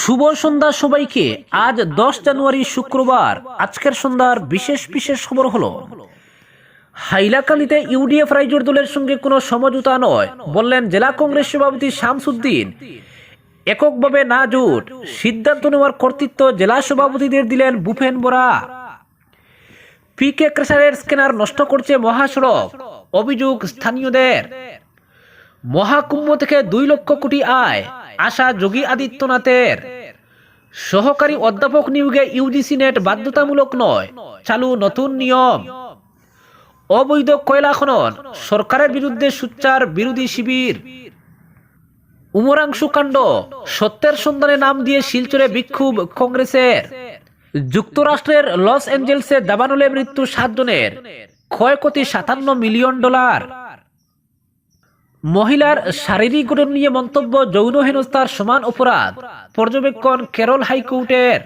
শুভ সন্ধ্যা সবাইকে। আজ দশ জানুয়ারি শুক্রবার। আজকের সন্ধ্যার বিশেষ বিশেষ খবর হলো, হাইলাকান্দিতে ইউডিএফ রাইজোর দলের সঙ্গে কোনো সমঝোতা নয়। বললেন জেলা কংগ্রেস সভাপতি শামসুদ্দিন, এককভাবে না জোট, সিদ্ধান্ত নেওয়ার কর্তৃত্ব জেলা সভাপতিদের দিলেন বুফেন বোরা। পিকে ক্রেসারের স্ক্যানার নষ্ট করছে মহাসড়ক, অভিযোগ স্থানীয়দের। মহাকুম্ভ থেকে দুই লক্ষ কোটি আয়। আশা যোগী আদিত্যনাথের। সহকারী অধ্যাপক নিয়োগে ইউজিসি নেট বাধ্যতামূলক নয়, চালু নতুন নিয়ম। অবৈধ কয়লা খনন, সরকারের বিরুদ্ধে সুচ্চার বিরোধী শিবির। উমরাংশু কাণ্ড, সত্যের সন্ধানে নাম দিয়ে শিলচরে বিক্ষোভ কংগ্রেসের। যুক্তরাষ্ট্রের লস অ্যাঞ্জেলসে দাবানলে মৃত্যু সাতজনের, ক্ষয়ক্ষতি সাতান্ন মিলিয়ন ডলার। মহিলার শারীরিক গঠন নিয়ে মন্তব্য যৌন হেনস্থার সমান অপরাধ। পর্যবেক্ষণ কেরল হাইকোর্টের।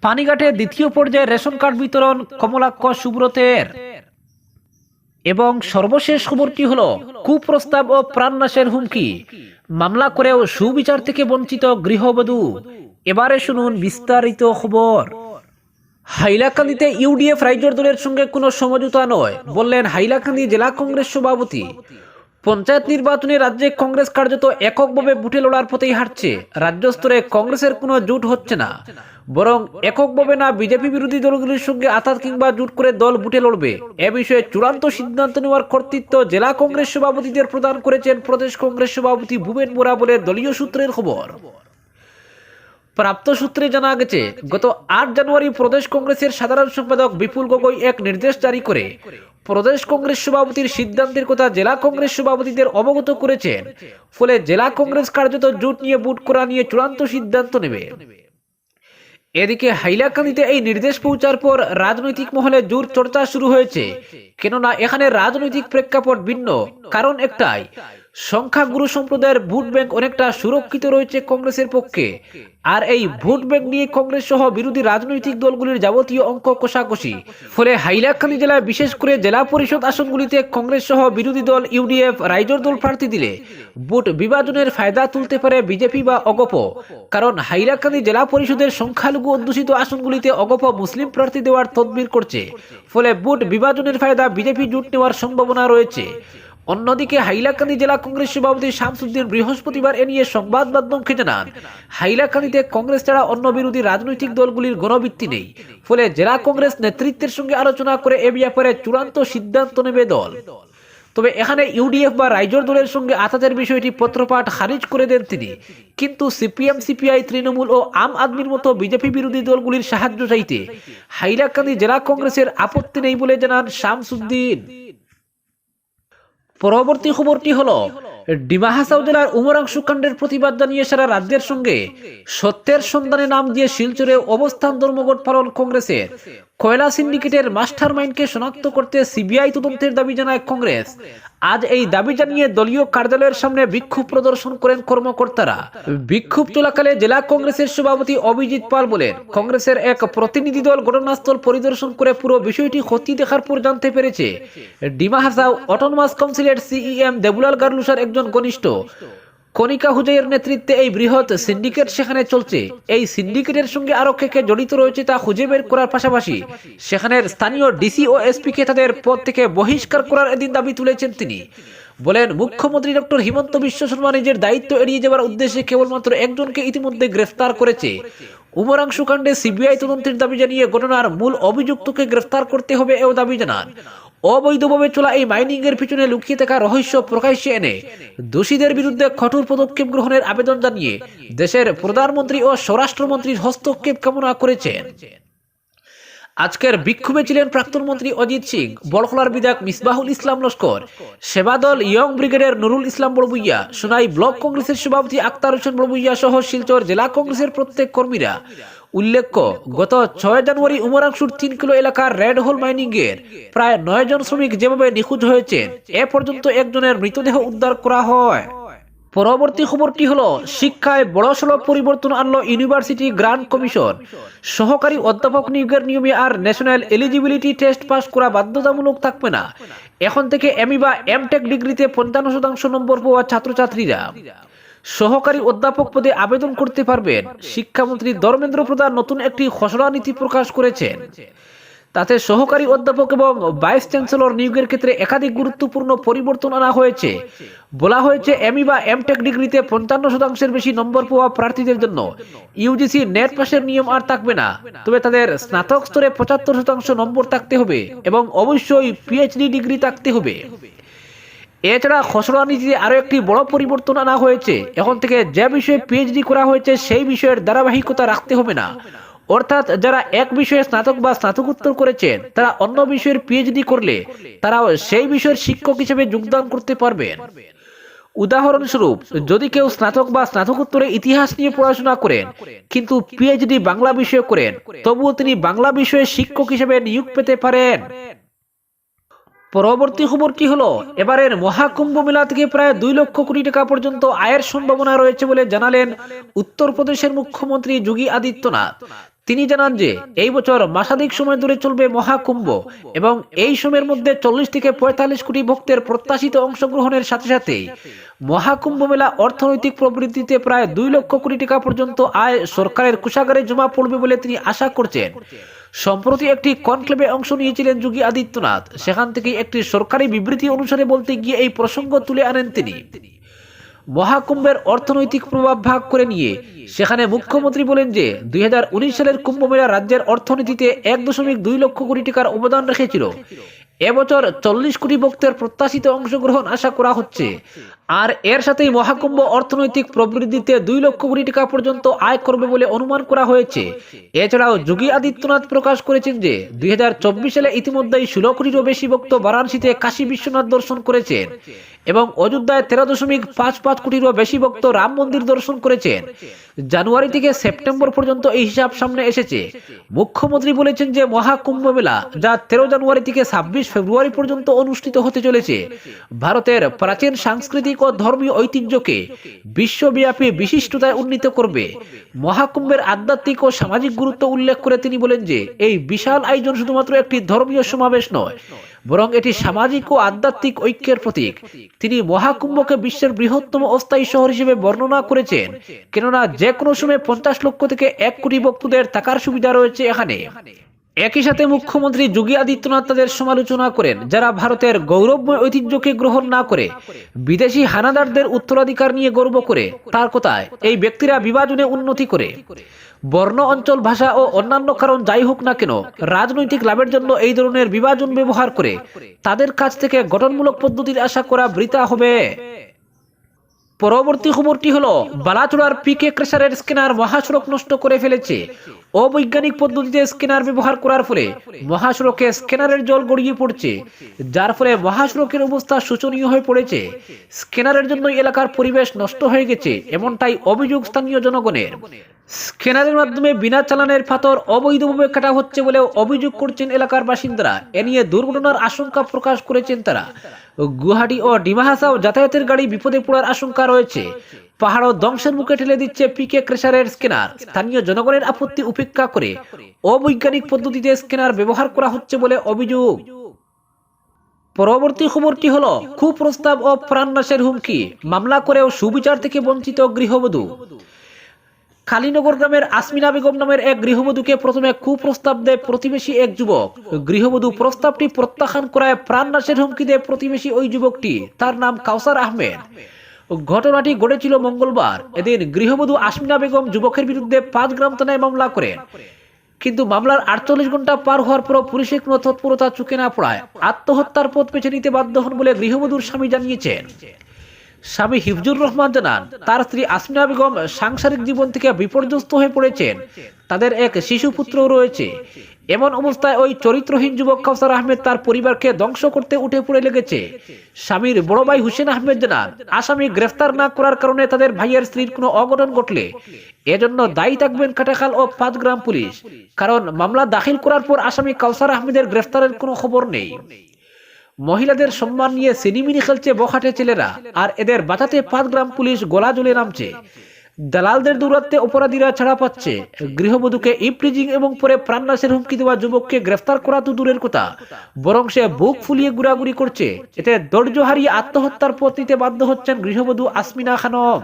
পানিঘাটে দ্বিতীয় পর্যায়ে রেশন কার্ড বিতরণ কমলাক্ষ সুব্রতের। এবং সর্বশেষ খবরটি হল, কুপ্রস্তাব ও প্রাণনাশের হুমকি। মামলা করেও সুবিচার থেকে বঞ্চিত গৃহবধূ। এবারে শুনুন বিস্তারিত খবর। হাইলাকান্দিতে ইউডিএফ রাইজর দলের সঙ্গে কোনো সমঝোতা নয়, বললেন হাইলাকান্দি জেলা কংগ্রেস সভাপতি। পঞ্চায়েত নির্বাচনে রাজ্যে কংগ্রেস কার্যত এককভাবে বুটে লড়ার পথেই হাঁটছে। রাজ্য স্তরে কংগ্রেসের কোনো জোট হচ্ছে না, বরং এককভাবে না বিজেপি বিরোধী দলগুলির সঙ্গে আতাত কিংবা জোট করে দল বুটে লড়বে। এ বিষয়ে চূড়ান্ত সিদ্ধান্ত নেওয়ার কর্তৃত্ব জেলা কংগ্রেস সভাপতিদের প্রদান করেছেন প্রদেশ কংগ্রেস সভাপতি ভুবেন বোরা বলে দলীয় সূত্রের খবর। প্রাপ্ত সূত্রে জানা গেছে, গত আট জানুয়ারি প্রদেশ কংগ্রেসের সাধারণ সম্পাদক বিপুল গগৈ এক নির্দেশ জারি করে, প্রদেশ কংগ্রেস সভাপতির সিদ্ধান্তের কথা জেলা কংগ্রেস সভাপতিদের অবগত করেছেন, ফলে জেলা কংগ্রেস কার্যত জোট নিয়ে বুট করা নিয়ে চূড়ান্ত সিদ্ধান্ত নেবে। এদিকে হাইলাকান্দিতে এই নির্দেশ পৌঁছার পর রাজনৈতিক মহলে জোর চর্চা শুরু হয়েছে, কেননা এখানে রাজনৈতিক প্রেক্ষাপট ভিন্ন, কারণ একটাই সংখ্যাগুরু সম্প্রদায়ের ভোট ব্যাংক অনেকটা সুরক্ষিত রয়েছে কংগ্রেসের পক্ষে। আর এই ভোট ব্যাংক নিয়ে কংগ্রেস সহ বিরোধী রাজনৈতিক দলগুলির যাবতীয় অঙ্ক কষাকষি। ফলে হাইলাকান্দি জেলায় বিশেষ করে জেলা পরিষদ আসনগুলিতে কংগ্রেস সহ বিরোধী দল, ইউডিএফ, রাইজর দল প্রার্থী দিলে ভোট বিভাজনের ফায়দা তুলতে পারে বিজেপি বা অগপ। কারণ হাইলাকান্দি জেলা পরিষদের সংখ্যালঘু অধ্যুষিত আসনগুলিতে অগপ মুসলিম প্রার্থী দেওয়ার তদবির করছে। ফলে ভোট বিভাজনের ফায়দা বিজেপি জুট নেওয়ার সম্ভাবনা রয়েছে। অন্যদিকে হাইলাকান্দি জেলা কংগ্রেস সভাপতি শামসুদ্দিন বৃহস্পতিবার এ নিয়ে সংবাদ মাধ্যমকে জানান হাইলাকান্দিতে কংগ্রেস ছাড়া অন্য বিরোধী রাজনৈতিক দলগুলির গণভিত্তি নেই। ফলে জেলা কংগ্রেস নেতৃত্বের সঙ্গে আলোচনা করে এ ব্যাপারে চূড়ান্ত সিদ্ধান্ত নেবে দল। তবে এখানে ইউডিএফ বা রাইজর দলের সঙ্গে আতাতের বিষয়টি পত্রপাঠ খারিজ করে দেন তিনি। কিন্তু সিপিএম, সিপিআই, তৃণমূল ও আম আদমির মতো বিজেপি বিরোধী দলগুলির সাহায্য চাইতে হাইলাকান্দি জেলা কংগ্রেসের আপত্তি নেই বলে জানান শামসুদ্দিন। পরবর্তী খবরটি হলো ডিমা হাসাও জেলার উমরাংশু কাণ্ডের প্রতিবাদ জানিয়ে সারা রাজ্যের সঙ্গে সত্যের সন্ধানে নাম দিয়ে শিলচরে অবস্থান ধর্মঘট পালন কংগ্রেসের কয়লা সিন্ডিকেটের মাস্টার মাইন্ডকে শনাক্ত করতে সিবিআই তদন্তের দাবি জানায় কংগ্রেস। আজ এই দাবি জানিয়ে দলীয় কার্যালয়ের সামনে বিক্ষোভ প্রদর্শন করেন কর্মকর্তারা। বিক্ষোভ চলাকালে জেলা কংগ্রেসের সভাপতি অভিজিৎ পাল বলেন, কংগ্রেসের এক প্রতিনিধি দল ঘটনাস্থল পরিদর্শন করে পুরো বিষয়টি ক্ষতি দেখার পর জানতে পেরেছে। ডিমা হাসাও অটোনমাস কাউন্সিলের সিইএম দেবুলাল গার্লুসার একজন ঘনিষ্ঠ। কনিকা হুজাইয়ের নেতৃত্বে এই বৃহৎ সিন্ডিকেট সেখানে চলছে। এই সিন্ডিকেটের সঙ্গে আরও কে কে জড়িত রয়েছে তা খুঁজে বের করার পাশাপাশি সেখানের স্থানীয় ডিসি ও এসপি কে তাদের পদ থেকে বহিষ্কার করার এদিন দাবি তুলেছেন তিনি। বলেন, মুখ্যমন্ত্রী ডক্টর হিমন্ত বিশ্ব শর্মা নিজের দায়িত্ব এড়িয়ে যাওয়ার উদ্দেশ্যে কেবলমাত্র একজনকে ইতিমধ্যে গ্রেফতার করেছে। উমরাংশু কাণ্ডে সিবিআই তদন্তের দাবি জানিয়ে ঘটনার মূল অভিযুক্তকে গ্রেফতার করতে হবে এও দাবি জানান। অবৈধভাবে চলা এই মাইনিং এর পিছনে লুকিয়ে থাকা রহস্য প্রকাশ্যে এনে দোষীদের বিরুদ্ধে কঠোর পদক্ষেপ গ্রহণের আবেদন জানিয়ে দেশের প্রধানমন্ত্রী ও স্বরাষ্ট্রমন্ত্রীর হস্তক্ষেপ কামনা করেছেন। আজকের বিক্ষোভে ছিলেন প্রাক্তন মন্ত্রী অজিত সিং, বড়খলার বিধায়ক মিসবাহুল ইসলাম লস্কর, সেবাদল ইয়ং ব্রিগেডের নুরুল ইসলাম বড়বুইয়া, সোনাই ব্লক কংগ্রেসের সভাপতি আক্তার হোসেন বড়বুইয়া সহ শিলচর জেলা কংগ্রেসের প্রত্যেক কর্মীরা উল্লেখ্য, গত ছয় জানুয়ারি উমরাংশুর তিন কিলো এলাকার রেড হোল মাইনিং এর প্রায় নয় জন শ্রমিক যেভাবে নিখোঁজ হয়েছেন, এ পর্যন্ত একজনের মৃতদেহ উদ্ধার করা হয়। পরবর্তী খবরটি হলো, শিক্ষায় বড়সড় পরিবর্তন আনলো ইউনিভার্সিটি গ্রান্ট কমিশন। সহকারী অধ্যাপক নিয়োগের নিয়মে আর ন্যাশনাল এলিজিবিলিটি টেস্ট পাস করা বাধ্যতামূলক থাকবে না। এখন থেকে এমই বা এমটেক ডিগ্রিতে পঞ্চান্ন শতাংশ নম্বর পাওয়া ছাত্রছাত্রীরা। সহকারী অধ্যাপক পদে আবেদন করতে পারবেন। শিক্ষামন্ত্রী ধর্মেন্দ্র প্রধান নতুন একটি খসড়া নীতি প্রকাশ করেছেন। তাতে সহকারী অধ্যাপক এবং ভাইস চ্যান্সেলর নিয়োগের ক্ষেত্রে একাধিক গুরুত্বপূর্ণ পরিবর্তন আনা হয়েছে। বলা হয়েছে, এমই বা এমটেক ডিগ্রিতে পঞ্চান্ন শতাংশের বেশি নম্বর পাওয়া প্রার্থীদের জন্য ইউজিসি নেট পাসের নিয়ম আর থাকবে না। তবে তাদের স্নাতক স্তরে পঁচাত্তর শতাংশ নম্বর থাকতে হবে এবং অবশ্যই পিএইচডি ডিগ্রি থাকতে হবে। এছাড়া খসড়া নীতিতে আরও একটি বড় পরিবর্তন আনা হয়েছে। এখন থেকে যে বিষয়ে পিএইচডি করা হয়েছে, সেই বিষয়ের ধারাবাহিকতা রাখতে হবে না। অর্থাৎ যারা এক বিষয়ে স্নাতক বা স্নাতকোত্তর করেছেন, তারা অন্য বিষয়ের পিএইচডি করলে তারাও সেই বিষয়ের শিক্ষক হিসেবে যোগদান করতে পারবেন। উদাহরণস্বরূপ, যদি কেউ স্নাতক বা স্নাতকোত্তরে ইতিহাস নিয়ে পড়াশোনা করেন, কিন্তু পিএইচডি বাংলা বিষয়ে করেন, তবুও তিনি বাংলা বিষয়ে শিক্ষক হিসেবে নিয়োগ পেতে পারেন। পরবর্তী খবর কি হলো, এবারের মহাকুম্ভ মেলা থেকে প্রায় দুই লক্ষ কোটি টাকা পর্যন্ত আয়ের সম্ভাবনা রয়েছে বলে জানালেন উত্তরপ্রদেশের মুখ্যমন্ত্রী যোগী আদিত্যনাথ। তিনি জানান যে, এই বছর মাসাধিক সময় ধরে চলবে মহাকুম্ভ এবং এই সময়ের মধ্যে চল্লিশ থেকে পঁয়তাল্লিশ কোটি ভক্তের প্রত্যাশিত অংশগ্রহণের সাথে সাথে মহাকুম্ভ মেলা অর্থনৈতিক প্রবৃদ্ধিতে প্রায় দুই লক্ষ কোটি টাকা পর্যন্ত আয় সরকারের কোষাগারে জমা পড়বে বলে তিনি আশা করছেন। সম্প্রতি একটি কনক্লেভে অংশ নিয়েছিলেন যোগী আদিত্যনাথ। সেখান থেকে একটি সরকারি বিবৃতি অনুসারে বলতে গিয়ে এই প্রসঙ্গ তুলে আনেন তিনি। মহাকুম্ভের অর্থনৈতিক প্রভাব ভাগ করে নিয়ে সেখানে মুখ্যমন্ত্রী বলেন যে, দুই হাজার উনিশ সালের কুম্ভ মেলা রাজ্যের অর্থনীতিতে এক দশমিক দুই লক্ষ কোটি টাকার অবদান রেখেছিল। এবছর চল্লিশ কোটি ভক্তের প্রত্যাশিত অংশগ্রহণ আশা করা হচ্ছে। আর এর সাথেই মহাকুম্ভ অর্থনৈতিক প্রবৃদ্ধিতে দুই লক্ষ কোটি টাকা পর্যন্ত আয় করবে বলে অনুমান করা হয়েছে। এছাড়াও যোগী আদিত্যনাথ প্রকাশ করেছেন যে, দুই সালে ইতিমধ্যেই ষোলো কোটিরও বেশি ভক্ত বারাণসীতে কাশী বিশ্বনাথ দর্শন করেছেন এবং অযোধ্যায় তেরো দশমিক পাঁচ পাঁচ কোটিরও বেশি ভক্ত রাম মন্দির দর্শন করেছেন। জানুয়ারি থেকে সেপ্টেম্বর পর্যন্ত এই হিসাব সামনে এসেছে। মুখ্যমন্ত্রী বলেছেন যে, মহাকুম্ভ মেলা, যা তেরো জানুয়ারি থেকে ছাব্বিশ ফেব্রুয়ারি পর্যন্ত অনুষ্ঠিত হতে চলেছে, ভারতের প্রাচীন সাংস্কৃতিক ও ধর্মীয় ঐতিহ্যকে বিশ্বব্যাপী বিশিষ্টতায় উন্নীত করবে। মহাকুম্ভের আধ্যাত্মিক ও সামাজিক গুরুত্ব উল্লেখ করে তিনি বলেন যে, এই বিশাল আয়োজন শুধুমাত্র একটি ধর্মীয় সমাবেশ নয়, বরং এটি সামাজিক ও আধ্যাত্মিক ঐক্যের প্রতীক। তিনি মহাকুম্ভকে বিশ্বের বৃহত্তম অস্থায়ী শহর হিসেবে বর্ণনা করেছেন, কেননা যে কোনো সময় পঞ্চাশ লক্ষ থেকে এক কোটি ভক্তদের থাকার সুবিধা রয়েছে এখানে। একই সাথে মুখ্যমন্ত্রী যোগী আদিত্যনাথ তাদের সমালোচনা করেন, যারা ভারতের গৌরবময় ঐতিহ্যকে গ্রহণ না করে বিদেশি হানাদারদের উত্তরাধিকার নিয়ে গর্ব করে। তার কথায়, এই ব্যক্তিরা বিভাজনে উন্নতি করে। বর্ণ, অঞ্চল, ভাষা ও অন্যান্য কারণ যাই হোক না কেন, রাজনৈতিক লাভের জন্য এই ধরনের বিভাজন ব্যবহার করে তাদের কাছ থেকে গঠনমূলক পদ্ধতির আশা করা বৃথা হবে। পরবর্তী খবরটি হলো বালাচুড়ার পিকে ক্রেশারের স্ক্যানার মহাসড়ক নষ্ট করে ফেলেছে। অবৈজ্ঞানিক পদ্ধতিতে স্ক্যানার ব্যবহার করার ফলে মহাসড়কে স্ক্যানারের জল গড়িয়ে পড়ছে, যার ফলে মহাসড়কের অবস্থা শোচনীয় হয়ে পড়েছে। স্ক্যানারের জন্য এলাকার পরিবেশ নষ্ট হয়ে গেছে, এমনটাই অভিযোগ স্থানীয় জনগণের। স্ক্যানারের মাধ্যমে বিনা চালানের পাথর অবৈধভাবে কাটা হচ্ছে বলেও অভিযোগ করছেন এলাকার বাসিন্দারা। এ নিয়ে দুর্ঘটনার আশঙ্কা প্রকাশ করেছেন তারা। গুয়াহাটি ও ডিমাহাসাও যাতায়াতের গাড়ি বিপদে পড়ার আশঙ্কা রয়েছে। পাহাড় ধ্বংসের মুখে ঠেলে দিচ্ছে পিকে ক্রেশারের স্ক্যানার। স্থানীয় জনগণের আপত্তি উপেক্ষা করে অবৈজ্ঞানিক পদ্ধতিতে স্ক্যানার ব্যবহার করা হচ্ছে বলে অভিযোগ। পরবর্তী খবরটি হলো, কুপ্রস্তাব ও প্রাণনাশের হুমকি, মামলা করেও সুবিচার থেকে বঞ্চিত গৃহবধূ। কালীনগর গ্রামের আসমিনা বেগম নামের এক গৃহবধূকে প্রথমে কুপ্রস্তাব দেয় প্রতিবেশী এক যুবক। গৃহবধূ প্রস্তাবটি প্রত্যাখ্যান করায় প্রাণনাশের হুমকি দেয় প্রতিবেশী ওই যুবকটি। তার নাম কাউসার আহমেদ। ঘটনাটি ঘটেছিল মঙ্গলবার। এদিন গৃহবধূ আসমিনা বেগম যুবকের বিরুদ্ধে পাঁচ গ্রাম থানায় মামলা করেন কিন্তু মামলার আটচল্লিশ ঘণ্টা পার হওয়ার পরও পুলিশের কোনো তৎপরতা চুকে না পড়ায়। আত্মহত্যার পথ বেছে নিতে বাধ্য হন বলে গৃহবধূর স্বামী জানিয়েছেন। স্বামী হিফজুর রহমান জানান, তার স্ত্রী আসমিনা বেগম সাংসারিক জীবন থেকে বিপর্যস্ত হয়ে পড়েছেন। তাদের এক শিশু পুত্রও রয়েছে। এমন অবস্থায় ওই চরিত্রহীন যুবক কাউসার আহমেদ তার পরিবারকে ধ্বংস করতে উঠে পড়ে লেগেছে। স্বামীর বড় ভাই হুসেন আহমেদ জানান আসামি গ্রেফতার না করার কারণে তাদের ভাইয়ের স্ত্রীর কোনো অঘটন ঘটলে। এজন্য দায়ী থাকবেন কাটাখাল ও পাঁচগ্রাম পুলিশ, কারণ মামলা দাখিল করার পর আসামি কাউসার আহমেদের গ্রেফতারের কোনো খবর নেই। মহিলাদের সম্মান নিয়ে সিনিমিনি খেলছে বখাটে ছেলেরা, আর এদের বাঁচাতে পাঁচগ্রাম পুলিশ গোলা জলে নামছে। দালালদের দৌরাত্মে অপরাধীরা ছাড়া পাচ্ছে। গৃহবধূকে ইপ্রিজিং এবং পরে প্রাণনাশের হুমকি দেওয়া যুবককে গ্রেফতার করা তো দূরের কথা। বরং সে বুক ফুলিয়ে ঘুরাঘুরি করছে। এতে ধৈর্য হারিয়ে আত্মহত্যার পথ নিতে বাধ্য হচ্ছেন গৃহবধূ আসমিনা খানম।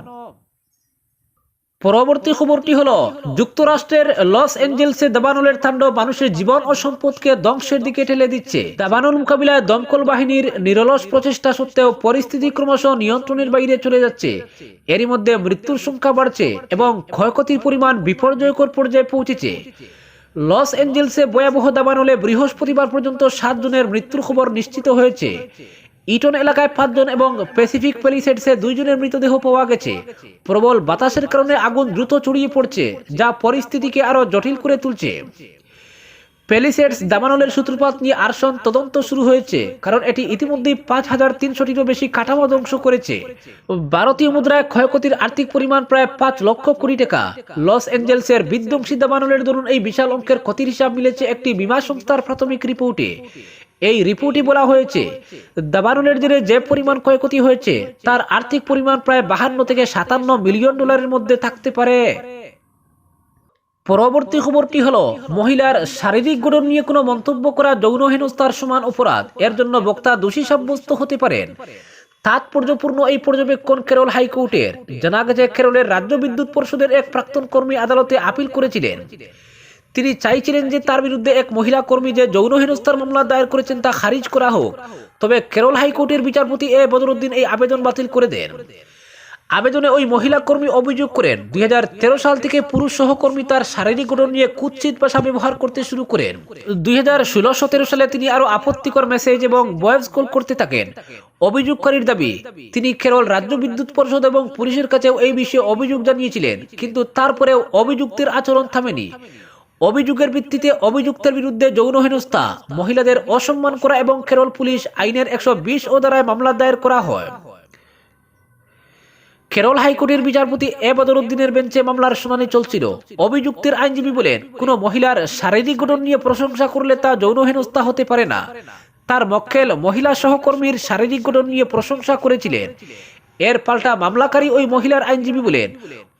পরবর্তী খবরটি হলো, যুক্তরাষ্ট্রের লস এঞ্জেলসে দাবানলের তাণ্ডব মানুষের জীবন ও সম্পদকে ধ্বংসের দিকে ঠেলে দিচ্ছে। দাবানল মোকাবিলায় দমকল বাহিনীর নিরলস প্রচেষ্টা সত্ত্বেও পরিস্থিতি ক্রমশ নিয়ন্ত্রণের বাইরে চলে যাচ্ছে। এরই মধ্যে মৃত্যুর সংখ্যা বাড়ছে এবং ক্ষয়ক্ষতির পরিমাণ বিপর্যয়কর পর্যায়ে পৌঁছেছে। লস এঞ্জেলসে ভয়াবহ দাবানলে বৃহস্পতিবার পর্যন্ত সাত জনের মৃত্যুর খবর নিশ্চিত হয়েছে। ইটন এলাকায় পাঁচজন এবং প্যাসিফিক প্যালিসেডসে দুইজনের মৃতদেহ পাওয়া গেছে। প্রবল বাতাসের কারণে আগুন দ্রুত ছড়িয়ে পড়ছে, যা পরিস্থিতিকে আরও জটিল করে তুলছে। প্যালিসেডস দাবানলের সূত্রপাত নিয়ে আরশন তদন্ত শুরু হয়েছে, কারণ এটি ইতিমধ্যেই পাঁচ হাজার তিনশোটিরও বেশি কাঠামো ধ্বংস করেছে। ভারতীয় মুদ্রায় ক্ষয়ক্ষতির আর্থিক পরিমাণ প্রায় পাঁচ লক্ষ কোটি টাকা। লস অ্যাঞ্জেলসের বিধ্বংসী দাবানলের দরুন এই বিশাল অঙ্কের ক্ষতির হিসাব মিলেছে একটি বিমা সংস্থার প্রাথমিক রিপোর্টে। এই রিপোর্টে বলা হয়েছে, দাবানলের জেরে যে পরিমাণ ক্ষয়ক্ষতি হয়েছে, তার আর্থিক পরিমাণ প্রায় বাহান্ন থেকে সাতান্ন মিলিয়ন ডলারের মধ্যে থাকতে পারে। পরবর্তী খবরটি হলো, মহিলার শারীরিক গঠন নিয়ে কোনো মন্তব্য করা যৌন হেনস্থার সমান অপরাধ, এর জন্য বক্তা দোষী সাব্যস্ত হতে পারেন। তাৎপর্যপূর্ণ এই পর্যবেক্ষণ কেরল হাইকোর্টের। জানা গেছে, কেরলের রাজ্য বিদ্যুৎ পরিষদের এক প্রাক্তন কর্মী আদালতে আপিল করেছিলেন। তিনি চাইছিলেন যে তার বিরুদ্ধে এক মহিলা কর্মী যে যৌন হেনস্থার মামলা দায়ের করেছেন তা খারিজ করা হোক। তবে কেরল হাইকোর্টের বিচারপতি এ বদরুদ্দিন এই আবেদন বাতিল করে দেন। আবেদনে ওই মহিলা কর্মী অভিযোগ করেন, দুই হাজার তেরো সাল থেকে পুরুষ সহকর্মী তার শারীরিক গঠন নিয়ে কুৎসিত ভাষা ব্যবহার করতে শুরু করেন। দুই হাজার সালে তিনি আরও আপত্তিকর মেসেজ এবং ভয়েস কল করতে থাকেন। অভিযোগকারীর দাবি, তিনি কেরল রাজ্য বিদ্যুৎ পরিষদ এবং পুলিশের কাছেও এই বিষয়ে অভিযোগ জানিয়েছিলেন, কিন্তু তারপরেও অভিযুক্তের আচরণ থামেনি। অভিযোগের ভিত্তিতে অভিযুক্তের বিরুদ্ধে যৌন হেনস্থা, মহিলাদের অসম্মান করা এবং কেরল পুলিশ আইনের একশো বিশ ও দ্বারায় মামলা দায়ের করা হয়। কেরল হাইকোর্টের বিচারপতি এ বদরুদ্দিনের বেঞ্চে মামলার শুনানি চলছিল। অভিযুক্তের আইনজীবী বলেন, কোনো মহিলার শারীরিক গঠন নিয়ে প্রশংসা করলে তা যৌন হেনস্থা হতে পারে না। তার মক্কেল মহিলা সহকর্মীর শারীরিক গঠন নিয়ে প্রশংসা করেছিলেন। এর পাল্টা মামলাকারী ওই মহিলার আইনজীবী বলেন,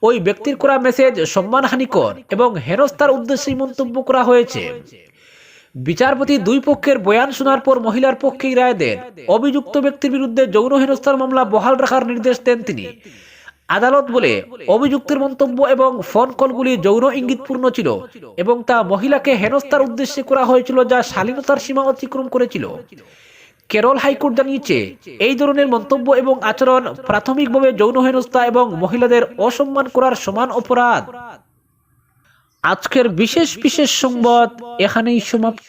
ওই ব্যক্তির করা মেসেজ সম্মানহানিকর এবং হেনস্থার উদ্দেশ্যেই মন্তব্য করা হয়েছে। বিচারপতি দুই পক্ষের বয়ান শোনার পর মহিলার পক্ষেই রায় দেন। অভিযুক্ত ব্যক্তির বিরুদ্ধে যৌন হেনস্থার মামলা বহাল রাখার নির্দেশ দেন তিনি। আদালত বলে, অভিযুক্তের মন্তব্য এবং ফোন কলগুলি যৌন ইঙ্গিতপূর্ণ ছিল এবং তা মহিলাকে হেনস্থার উদ্দেশ্যে করা হয়েছিল যা শালীনতার সীমা অতিক্রম করেছিল। কেরল হাইকোর্ট জানিয়েছে এই ধরনের মন্তব্য এবং আচরণ প্রাথমিকভাবে যৌন হেনস্থা এবং মহিলাদের অসম্মান করার সমান অপরাধ। আজকের বিশেষ বিশেষ সংবাদ এখানেই সমাপ্ত।